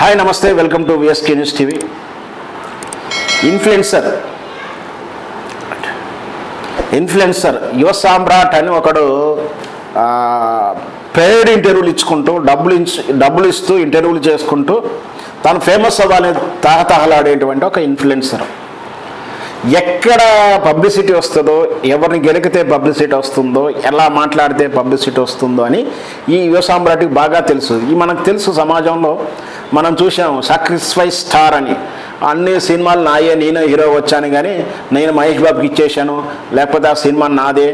Hi నమస్తే. Welcome to VSK news TV influencer influencer Yuva Samrat అని ఒకడు పేడ్ ఇంటర్వ్యూలు ఇచ్చుకుంటూ డబ్బులు డబ్బులు ఇస్తూ ఇంటర్వ్యూలు చేసుకుంటూ తాను ఫేమస్ అవ్వాలని తహతహలాడేటువంటి ఒక ఇన్ఫ్లుయెన్సర్ ఎక్కడ పబ్లిసిటీ వస్తుందో ఎవరిని గెలికితే పబ్లిసిటీ వస్తుందో ఎలా మాట్లాడితే పబ్లిసిటీ వస్తుందో అని ఈ యువ సామ్రాట్కి బాగా తెలుసు. ఈ మనకు తెలుసు సమాజంలో మనం చూసాం సాక్రిఫై స్టార్ అని. అన్ని సినిమాలు నాయే నేను హీరో వచ్చాను కానీ నేను మహేష్ బాబుకి ఇచ్చేసాను లేకపోతే ఆ సినిమా నాదే.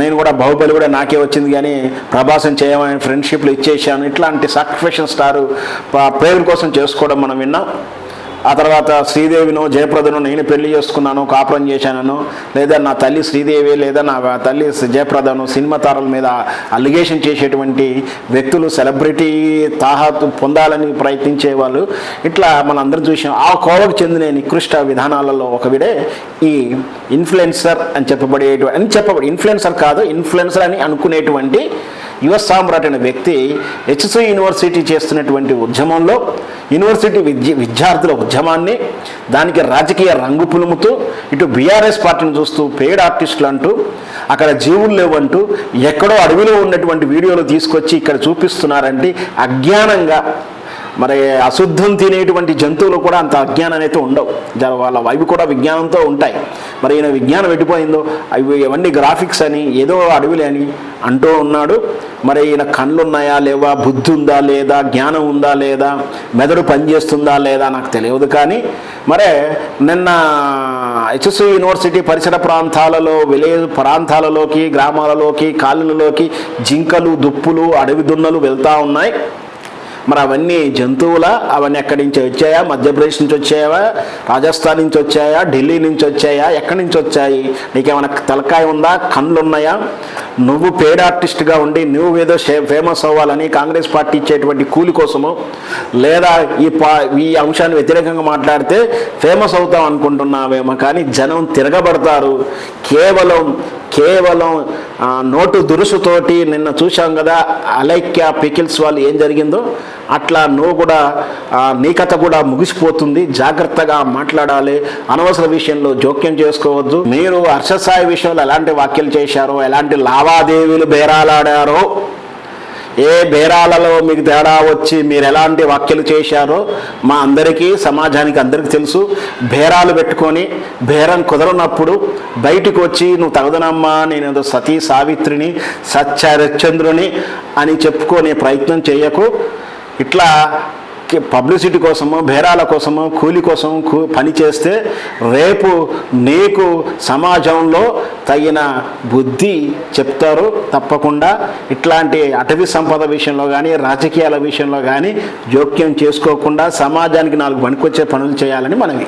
నేను కూడా బాహుబలి కూడా నాకే వచ్చింది కానీ ప్రభాసం చేయమని ఫ్రెండ్షిప్లు ఇచ్చేసాను ఇట్లాంటి సాక్రిఫిషన్ స్టార్ పేరు కోసం చేసుకోవడం మనం విన్నాం. ఆ తర్వాత శ్రీదేవిను జయప్రదను నేను పెళ్ళి చేసుకున్నాను కాపురం చేశాను లేదా నా తల్లి శ్రీదేవి లేదా నా తల్లి జయప్రదను సినిమా తారల మీద అలిగేషన్ చేసేటువంటి వ్యక్తులు సెలబ్రిటీ తాహతు పొందాలని ప్రయత్నించే వాళ్ళు ఇట్లా మనందరం చూసాం ఆ కోవకు చెందిన నికృష్ట విధానాలలో ఒకవిడే ఈ ఇన్ఫ్లుయెన్సర్ అని చెప్పబడేటువంటి అని చెప్పబడి ఇన్ఫ్లుయెన్సర్ కాదు ఇన్ఫ్లుయెన్సర్ అని అనుకునేటువంటి యుఎస్ సామ్రాట్ అనే వ్యక్తి హెచ్సి యూనివర్సిటీ చేస్తున్నటువంటి ఉద్యమంలో యూనివర్సిటీ విద్య విద్యార్థుల ఉద్యమాన్ని దానికి రాజకీయ రంగు పులుముతూ ఇటు బీఆర్ఎస్ పార్టీని చూస్తూ పెయిడ్ ఆర్టిస్టులు అంటూ అక్కడ జీవులు లేవంటూ ఎక్కడో అడవిలో ఉన్నటువంటి వీడియోలు తీసుకొచ్చి ఇక్కడ చూపిస్తున్నారంటే అజ్ఞానంగా మరి అశుద్ధం తినేటువంటి జంతువులు కూడా అంత అజ్ఞానం అయితే ఉండవు వాళ్ళ అవి కూడా విజ్ఞానంతో ఉంటాయి. మరి ఈయన విజ్ఞానం పెట్టిపోయిందో అవి ఇవన్నీ గ్రాఫిక్స్ అని ఏదో అడవిలే అని అంటూ ఉన్నాడు. మరి ఈయన కళ్ళు ఉన్నాయా లేవా? బుద్ధి ఉందా లేదా? జ్ఞానం ఉందా లేదా? మెదడు పనిచేస్తుందా లేదా? నాకు తెలియదు కానీ మరే నిన్న హెచ్ఎస్ యూనివర్సిటీ పరిసర ప్రాంతాలలో విలేజ్ ప్రాంతాలలోకి గ్రామాలలోకి కాలనీలలోకి జింకలు దుప్పులు అడవి దున్నలు వెళ్తూ ఉన్నాయి. మరి అవన్నీ జంతువుల అవన్నీ ఎక్కడి నుంచి వచ్చాయా? మధ్యప్రదేశ్ నుంచి వచ్చాయా? రాజస్థాన్ నుంచి వచ్చాయా? ఢిల్లీ నుంచి వచ్చాయా? ఎక్కడి నుంచి వచ్చాయి? నీకేమైనా తలకాయ ఉందా? కళ్ళు ఉన్నాయా నువ్వు పేడ్ ఆర్టిస్ట్గా ఉండి నువ్వు ఏదో ఫేమస్ అవ్వాలని కాంగ్రెస్ పార్టీ ఇచ్చేటువంటి కూలి కోసము లేదా ఈ పా ఈ అంశాన్ని వ్యతిరేకంగా మాట్లాడితే ఫేమస్ అవుతాం అనుకుంటున్నావేమో కానీ జనం తిరగబడతారు. కేవలం కేవలం నోటు దురుసుతోటి నిన్న చూశాం కదా అలైక్య పికిల్స్ వాళ్ళు ఏం జరిగిందో అట్లా నువ్వు కూడా నీ కథ కూడా ముగిసిపోతుంది జాగ్రత్తగా మాట్లాడాలి. అనవసర విషయంలో జోక్యం చేసుకోవద్దు. మీరు హర్షసాయి విషయంలో ఎలాంటి వ్యాఖ్యలు చేశారో ఎలాంటి లావాదేవీలు బేరాలాడారో ఏ బేరాలలో మీకు తేడా వచ్చి మీరు ఎలాంటి వ్యాఖ్యలు చేశారో మా అందరికీ సమాజానికి అందరికీ తెలుసు. బేరాలు పెట్టుకొని బేరం కుదరనప్పుడు బయటకు వచ్చి నువ్వు తగదనమ్మా నేను సతీ సావిత్రిని సత్యరచంద్రుని అని చెప్పుకునే ప్రయత్నం చేయకు. ఇట్లా పబ్లిసిటీ కోసము బేరాల కోసము కూలి కోసం పని చేస్తే రేపు నీకు సమాజంలో తగిన బుద్ధి చెప్తారు. తప్పకుండా ఇట్లాంటి అటవీ సంపద విషయంలో కానీ రాజకీయాల విషయంలో కానీ జోక్యం చేసుకోకుండా సమాజానికి నాలుగు పనికొచ్చే పనులు చేయాలని మనవి.